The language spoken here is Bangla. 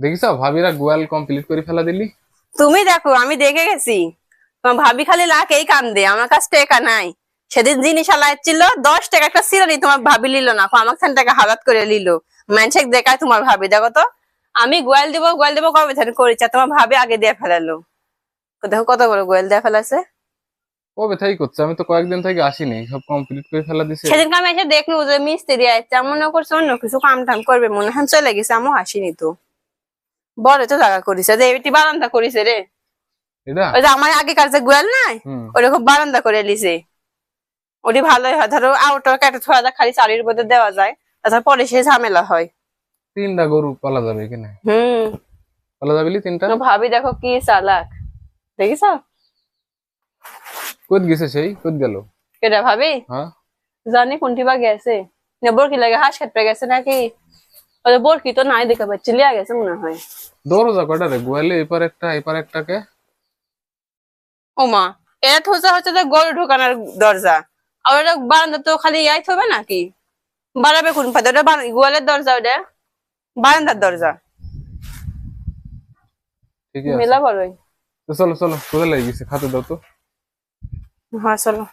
দেখিস ভাবিরা গোয়াল কমপ্লিট করে ফেলা দিলি। তুমি দেখো আমি দেখে গেছি। তোমার ভাবি খালি লাখ এই কাম দে আমার কাছে টাকা নাই। সেদিন জিনিস আলাইছিল দশ টাকা একটা সিরানি তোমার ভাবি লিল না। আমার খান টাকা হালাত করে লিল মানুষে দেখায় তোমার ভাবি দেখো তো। আমি গোয়াল দিব গোয়াল দিব কবে থেকে করেছি তোমার ভাবি আগে দিয়ে ফেলালো। দেখো কত বড় গোয়াল দিয়ে ফেলাছে। কবে থেকে করছে? আমি তো কয়েকদিন থেকে আসিনি সব কমপ্লিট করে ফেলা দিছে। সেদিনকে আমি এসে দেখল যে মিস্ত্রি আসছে মনে করছে অন্য কিছু কাম টাম করবে মনে হয় চলে গেছে আমিও আসিনি তো। বড় তো জায়গা করিছে যে এটি বারান্দা করিছে রে। ওই যে আমার গোয়াল নাই ওরকম বারান্দা করে লিছে। ওটি ভালোই হয় ধরো আউটার কেটে থোয়া যায় খালি চারির মধ্যে দেওয়া যায় তাছাড়া পরে সে ঝামেলা হয়। তিনটা গরু পালা যাবে হুম। পালা যাবে তিনটা? ভাবি দেখো কি চালাক। দেখিস কত গেছে সেই? কত গেল? কেটা ভাবি? হ্যাঁ। জানি কোনটি বা গেছে। না বরকি লাগে হাঁস খেতে গেছে নাকি? ওদের বরকি তো নাই দেখে পাচ্ছি লিয়া গেছে মনে হয়। দরজা কয়টা রে? গোয়ালে এপার একটা এপার একটাকে? ও মা এটা তো হচ্ছে হচ্ছে যে গরু ঢোকানোর দরজা। আর ওটা বারান্দা তো খালি ইয়াই থবে নাকি? বাড়াবে কোন পাতে ওটা গোয়ালের দরজা ওটা। বারান্দার দরজা। মেলা বড়ই। চলো চলো কোথায় লেগে গেছে? খাতে দাও তো। হ্যাঁ চলো।